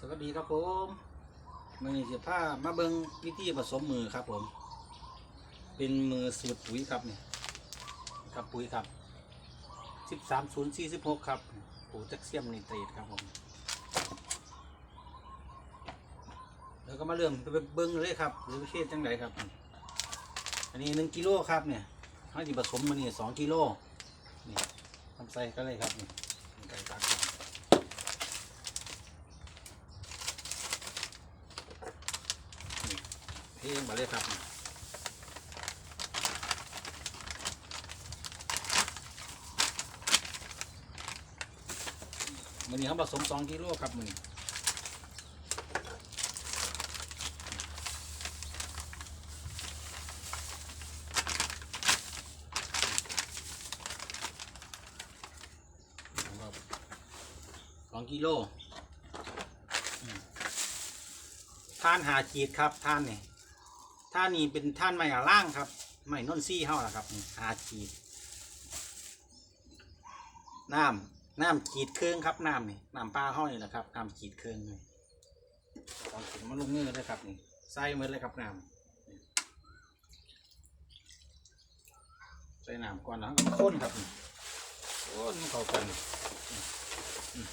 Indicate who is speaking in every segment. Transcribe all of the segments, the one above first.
Speaker 1: สวัสดีครับผมมือนี้จะพามาเบิงวิธีผสมมือครับผม เป็นมือสูตรปุ๋ยครับเนี่ยครับปุ๋ยครับสิบสามศูนย์สี่สิบหกครับปุ๋ยแจ็คเซียมไนเตรตครับผม แล้วก็มาเริ่มไปเบิ้งเลยครับ หรือวิธีจังไรครับ อันนี้หนึ่งกิโลครับเนี่ยเขาจะผสมมือนี่สองกิโลนี่ทำใส่ก็เลยครับนี่ใส่ตามครับ เทลงมาเลยครับมันนี้เขาผสมสองกิโลครับมันสองกิโลท่านหาขีดครับท่านนี่ ท่านี้เป็นท่านไม้อาล่างครับไม้นนซี่เฮาล่ะครับนี่หาขีดน้ำน้ำขีดเครื่องครับน้ำนี่น้ำปลาเฮานี่แหละครับน้ำขีดเครื่องนี่ลองถึงมาลงมือเลยครับนี่ใส่เหมือเลยครับน้ำใส่น้ำก่อนแล้วก็ข้นครับข้นเข้ากันนี่อืมอืม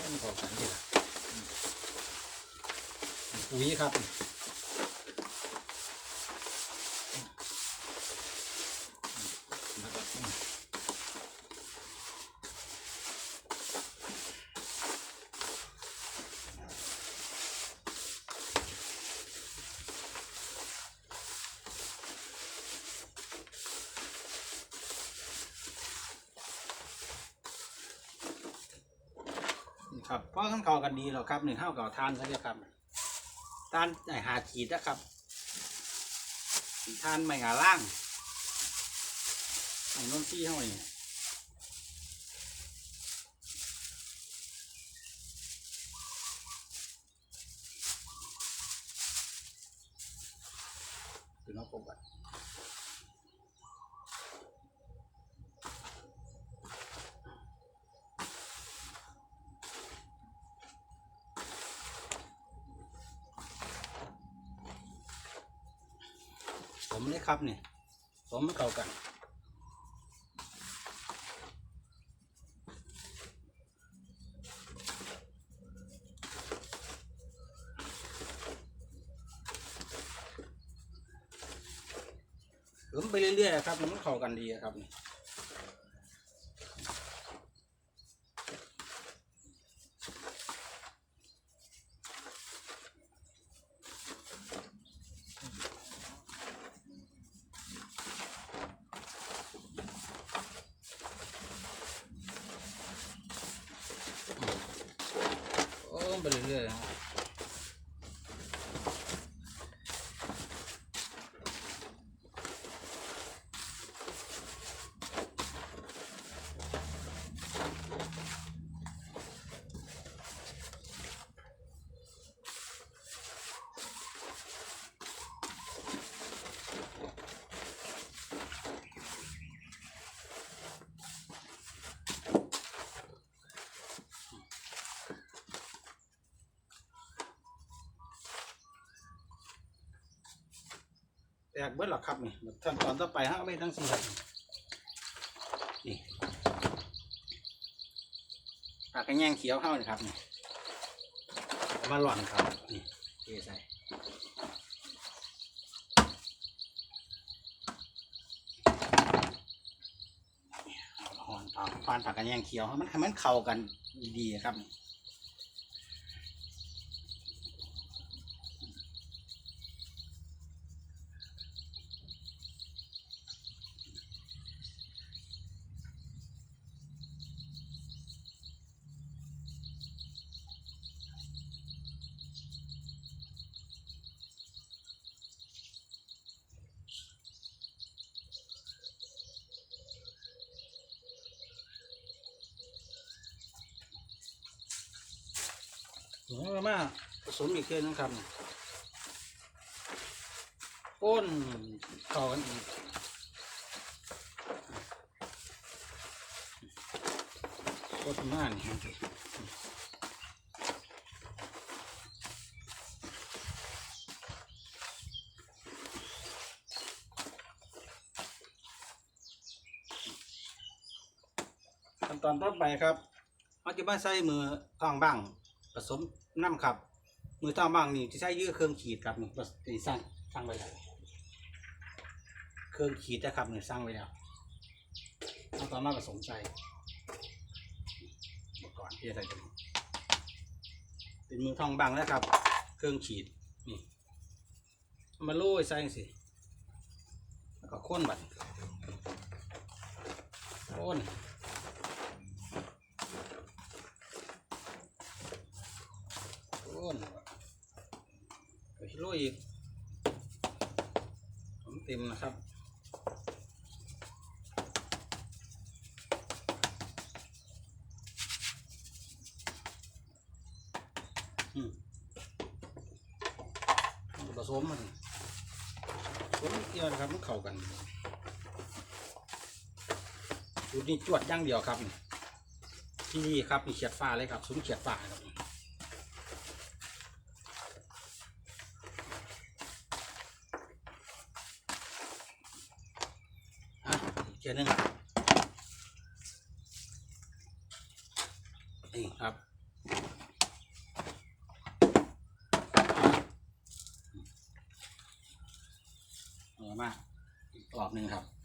Speaker 1: ข้นเข้ากันนี่ละอืม ปุ๋ยครับนี่ครับเพราะขั้นเขากันดีแล้วครับหนึ่งข้าวกับทานซะแล้วครับ ทานไอหาขีดนะครับทานไม่หาล่างไอ้นนที่เท่าไหร่คือน้องปกติผ มเลยครับเนี่ยผมมันเก่ากันหลุมไปเรื่อยๆครับมันเข้ากันดีครับนี่อ้ ไปเรื่อยๆนะ เบิดหรอกครับนี่ขั้นตอนต่อไปฮะไม่ทั้งสี่ครับนี่ปากกระแยงเขียวเข้านี่ครับนี่เอามาหล่อนครับนี่เทใส่เอาหอนปากฟานปากกระแยงเขียวให้มันให้มันเข้ากันดีๆครับ นี่มาผสมอีกเทีนึงครับป้นต่อกันอีกป้นมากนี่ขั้นตอนต่อไปครับเราจะมาใส่มือทองบัง ผสมน้ำครับ มือทองบ้างนี่ที่ใช้ยื้อเครื่องขีดครับนี่ที่สร้างสร้างไว้แล้วเครื่องขีดนะครับนี่สร้างไว้แล้วเอาตอมาผสมใส่ก่อนที่จะใส่ตัวนี้เป็นมือทองบ้างแล้วครับ เครื่องขีดนี่ามาโรยใส่สิแล้วก็ข้นบัดข้น โอ้น ไปชิโร่อีกผมเต็มนะครับอืมผสมมันผสมเดียวนะครับมันเข้ากันสูนี้จวดย่างเดียวครับที่นี่ครับมีเขียดฟ้าเลยครับซุ้มเขียดฟ้าครับ อะ อีกหนึ่งนี่ครับเอามาอีกรอบหนึ่งครับ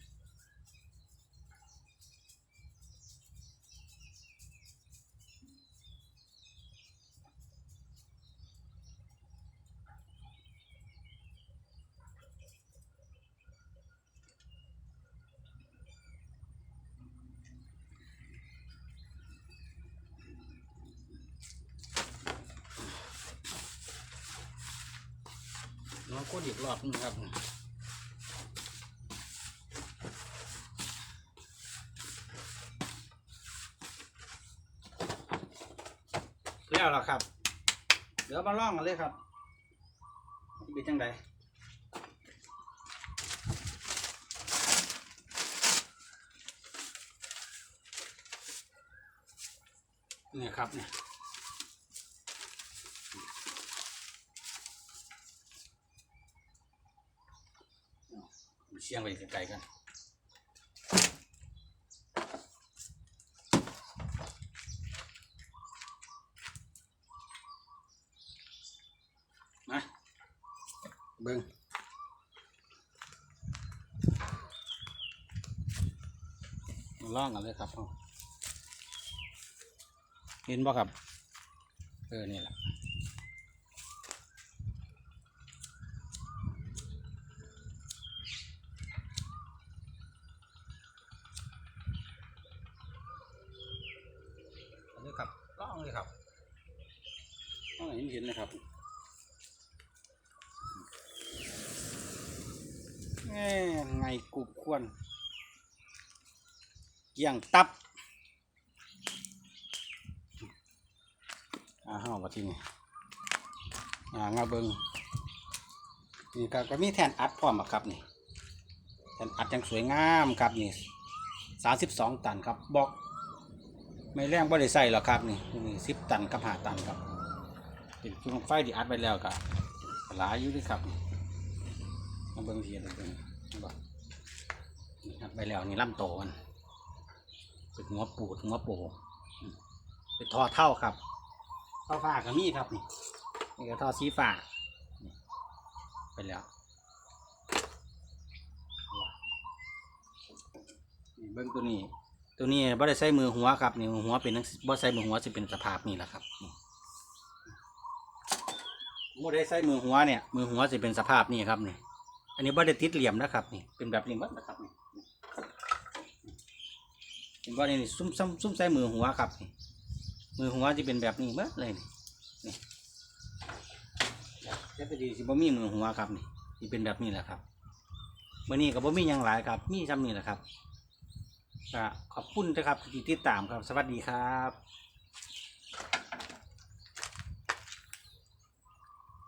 Speaker 1: แล้วก็อีกรอบนึงครับแล้วล่ะครับ เดี๋ยวมาล่องกันเลยครับเป็นจังไดเนี่ยครับเนี่ย ชียงไปไกลๆกันมาเบิ้งมาล่องกันเลยครับเอาเห็นบ่ครับ เออ นี่แหละ อันนี้ครับล่องเลยครับล่อง เห็นเห็นนะครับแง่ไงกุบควรเกี่ยงตับอาห้าวัที่นี่อ่างาเบิงนี่ก็ก็มีแทนอัดพร้อมครับนี่แทนอัดยังสวยงามครับนี่สามสิบสองตันครับบอกไม่แรงบ่ได้ใส่หรอกครับนี่นี่สิบตันกับห้าตันครับ เป็นเครื่องไฟที่อัดไปแล้วก็หลายอยู่ด้วยครับมาเบิ่งทีละเบิ่งนี่บ่นี่อัดไปแล้วนี่ลำโตมันเป็นหัวปูดหัวโปอืมเป็นทอเท่าครับท่อฟ้าก็มีครับนี่นี่ก็ทอสีฟ้าไปแล้วเบิ่งตัวนี้ ตัวนี้บ่ได้ใส่มือหัวครับนี่หัวเป็นจั่งบ่ใส่มือหัวจะเป็นสภาพนี่แหละครับนี่ บ่ได้ใส่มือหัวเนี่ย มือหัวจะเป็นสภาพนี่ครับนี่ อันนี้บ่ได้ติดเหลี่ยมนะครับนี่ เป็นแบบนี้หมดนะครับนี่เห็นบ่นี่นี่ซุ่มซุ่มซุ่มใส่มือหัวครับนี่ มือหัวจะเป็นแบบนี้หมดเลยนี่นี่แค่พอดีสิบ่มีมือหัวครับนี่สิเป็นแบบนี้แหละครับมื้อนี้ก็บ่มีหยังหลายครับ มีซ้ำนี่แหละครับขอบคุณนะครับที่ติดตามครับ สวัสดีครับ